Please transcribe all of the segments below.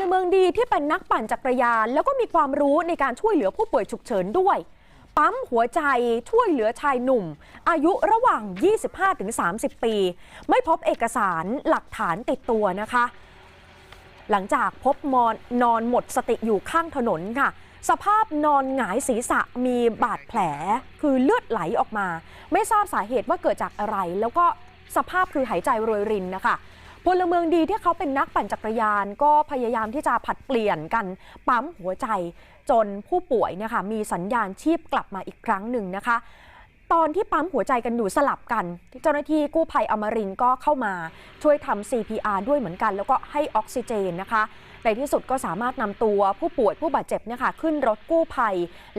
ลเมืองดีที่เป็นนักปั่นจักรยาน แล้วก็มีความรู้ในการช่วยเหลือผู้ป่วยฉุกเฉินด้วย ปั๊มหัวใจช่วยเหลือชายหนุ่ม อายุระหว่าง 25-30 ปี ไม่พบเอกสารหลักฐานติดตัวนะคะ หลังจากพบมอนนอนหมดสติอยู่ข้างถนนค่ะ สภาพนอนหงายศีรษะมีบาดแผล คือเลือดไหลออกมา ไม่ทราบสาเหตุว่าเกิดจากอะไร แล้วก็สภาพคือหายใจรวยรินนะคะ พลเมืองดีที่เขาเป็นนักปั่นจักรยานก็พยายามที่จะผัดเปลี่ยนกันปั๊มหัวใจจนผู้ป่วยเนี่ยค่ะมีสัญญาณชีพกลับมาอีกครั้งหนึ่งนะคะ ตอนที่ปั๊มหัวใจกันอยู่สลับกัน เจ้าหน้าที่กู้ภัยอมรินก็เข้ามาช่วยทำ CPR ด้วยเหมือนกัน แล้วก็ให้ออกซิเจนนะคะในที่สุดก็สามารถนำตัวผู้ป่วยผู้บาดเจ็บเนี่ยค่ะขึ้นรถกู้ภัย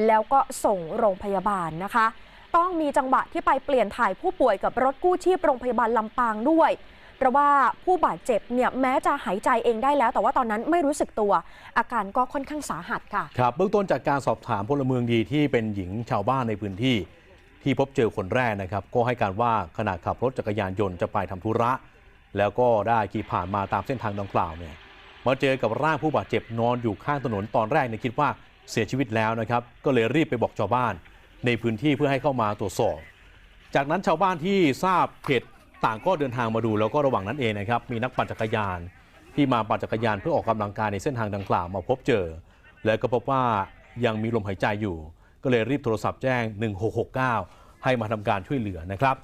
แล้วก็ส่งโรงพยาบาลนะคะ ต้องมีจังหวะที่ไปเปลี่ยนถ่ายผู้ป่วยกับรถกู้ชีพโรงพยาบาลลำปางด้วย เพราะว่าผู้บาดเจ็บเนี่ยแม้จะหายใจเองได้แล้ว แต่ว่าตอนนั้นไม่รู้สึกตัว อาการก็ค่อนข้างสาหัสค่ะครับเบื้องต้นจากการสอบถามพลเมืองดีที่เป็นหญิงชาวบ้านในพื้นที่ ที่พบเจอคนแรกนะครับ ก็ให้การว่าขณะขับรถจักรยานยนต์จะไปทำธุระ แล้วก็ได้ขี่ผ่านมาตามเส้นทางดังกล่าวเนี่ยมาเจอกับร่างผู้บาดเจ็บนอนอยู่ข้างถนนตอนแรกเนี่ยคิดว่าเสียชีวิตแล้วนะครับ ก็เลยรีบไปบอกชาวบ้านในพื้นที่เพื่อให้เข้ามาตรวจสอบ จากนั้นชาวบ้านที่ทราบเหตุ ต่างก็เดินทางมาดูแล้วก็ระหว่างนั้นเองนะครับ มีนักปั่นจักรยาน ที่มาปั่นจักรยานเพื่อออกกำลังกายในเส้นทางดังกล่าวมาพบเจอ แล้วก็พบว่ายังมีลมหายใจอยู่ ก็เลยรีบโทรศัพท์แจ้ง 1669 ให้มาทำการช่วยเหลือนะครับ